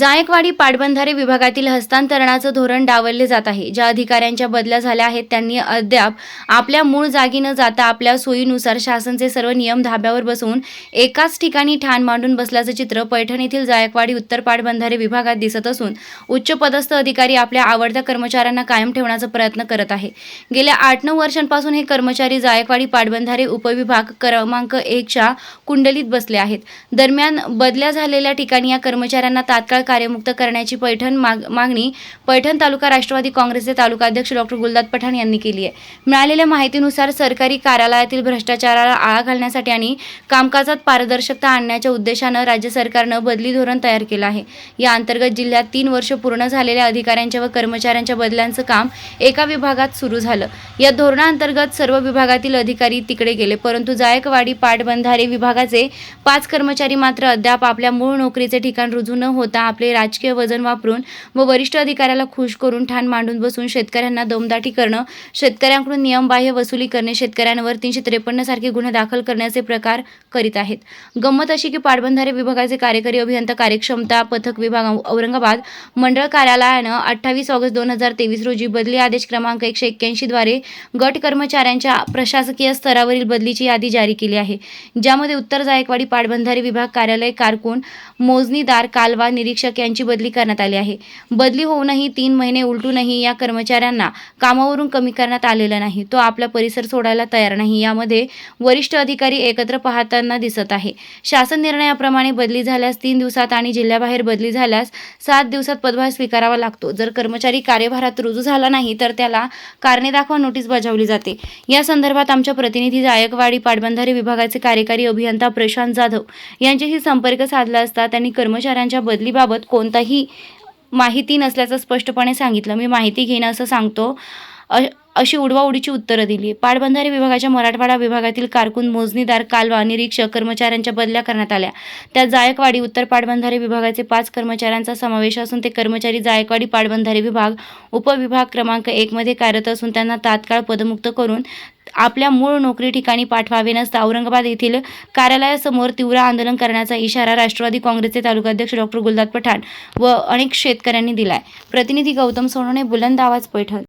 जायकवाडी पाटबंधारे विभागातील हस्तांतरणाचं धोरण डावलले जात आहे. ज्या अधिकाऱ्यांच्या बदल्या झाल्या आहेत त्यांनी अद्याप आपल्या मूळ जागी न जाता आपल्या सोयीनुसार शासनचे सर्व नियम धाब्यावर बसवून एकाच ठिकाणी ठाण मांडून बसल्याचं चित्र पैठण येथील जायकवाडी उत्तर पाटबंधारे विभागात दिसत असून उच्चपदस्थ अधिकारी आपल्या आवडत्या कर्मचाऱ्यांना कायम ठेवण्याचा प्रयत्न करत आहे. गेल्या आठ नऊ वर्षांपासून हे कर्मचारी जायकवाडी पाटबंधारे उपविभाग क्रमांक एकच्या कुंडलीत बसले आहेत. दरम्यान बदल्या झालेल्या ठिकाणी या कर्मचाऱ्यांना तात्काळ कार्यमुक्त करण्याची पैठण माग मागणी पैठण तालुका राष्ट्रवादी काँग्रेसचे तालुकाध्यक्ष डॉक्टर गुलदाद पठाण यांनी केली आहे. मिळालेल्या माहितीनुसार सरकारी कार्यालयातील भ्रष्टाचाराला आळा घालण्यासाठी आणि कामकाजात पारदर्शकता आणण्याच्या उद्देशानं राज्य सरकारनं बदली धोरण तयार केलं आहे. या अंतर्गत जिल्ह्यात तीन वर्ष पूर्ण झालेल्या अधिकाऱ्यांच्या व कर्मचाऱ्यांच्या बदल्यांचं काम एका विभागात सुरू झालं. या धोरणाअंतर्गत सर्व विभागातील अधिकारी तिकडे गेले परंतु जायकवाडी पाटबंधारे विभागाचे पाच कर्मचारी मात्र अद्याप आपल्या मूळ नोकरीचे ठिकाण रुजू न होता आपले राजकीय वजन वापरून व वरिष्ठ अधिकाऱ्याला खुश करून ठाण मांडून बसून शेतकऱ्यांना दमदाटी करणं शेतकऱ्यांकडून नियमबाह्य वसुली करणे शेतकऱ्यांवर तीनशे त्रेपन्न सारखे गुन्हे दाखल करण्याचे प्रकार करीत आहेत. गंमत अशी की पाटबंधारे विभागाचे कार्यकारी अभियंता कार्यक्षमता पथक विभाग औरंगाबाद मंडळ कार्यालयानं अठ्ठावीस ऑगस्ट दोन हजार तेवीस रोजी बदली आदेश क्रमांक एकशे एक्क्याऐंशीद्वारे गट कर्मचाऱ्यांच्या प्रशासकीय स्तरावरील बदलीची यादी जारी केली आहे. ज्यामध्ये उत्तर जायकवाडी पाटबंधारे विभाग कार्यालय कारकून मोजणीदार कालवा निरीक्षक शिक्षक यांची बदली करण्यात आली आहे. बदली होऊनही तीन महिने उलटूनही या कर्मचाऱ्यांना कामावरून कमी करण्यात आलेलं नाही. तो आपला परिसर सोडायला तयार नाही. यामध्ये वरिष्ठ अधिकारी एकत्र पाहताना दिसत आहे. शासन निर्णयाप्रमाणे बदली झाल्यास तीन दिवसात आणि जिल्ह्याबाहेर बदली झाल्यास सात दिवसात पदभार स्वीकारावा लागतो. जर कर्मचारी कार्यभारात रुजू झाला नाही तर त्याला कारणे दाखवा नोटीस बजावली जाते. या संदर्भात आमच्या प्रतिनिधी जायकवाडी पाटबंधारे विभागाचे कार्यकारी अभियंता प्रशांत जाधव यांच्याशी संपर्क साधला असता त्यांनी कर्मचाऱ्यांच्या बदलीबाबत कोणताही माहिती नसल्याचं स्पष्टपणे सांगितलं. मी माहिती घेणं असं सांगतो. अ- अशी उडवाउडीची उत्तरं दिली. पाटबंधारे विभागाच्या मराठवाडा विभागातील कारकून मोजणीदार कालवा निरीक्षक कर्मचाऱ्यांच्या बदल्या करण्यात आल्या. त्यात जायकवाडी उत्तर पाटबंधारे विभागाचे पाच कर्मचाऱ्यांचा समावेश असून ते कर्मचारी जायकवाडी पाटबंधारे विभाग उपविभाग क्रमांक एकमध्ये कार्यरत असून त्यांना तात्काळ पदमुक्त करून आपल्या मूळ नोकरी ठिकाणी पाठवावे नसता. औरंगाबाद येथील कार्यालयासमोर तीव्र आंदोलन करण्याचा इशारा राष्ट्रवादी काँग्रेसचे तालुकाध्यक्ष डॉक्टर गुलदाद पठाण व अनेक शेतकऱ्यांनी दिलाय. प्रतिनिधी गौतम सोनवणे बुलंद आवाज पैठण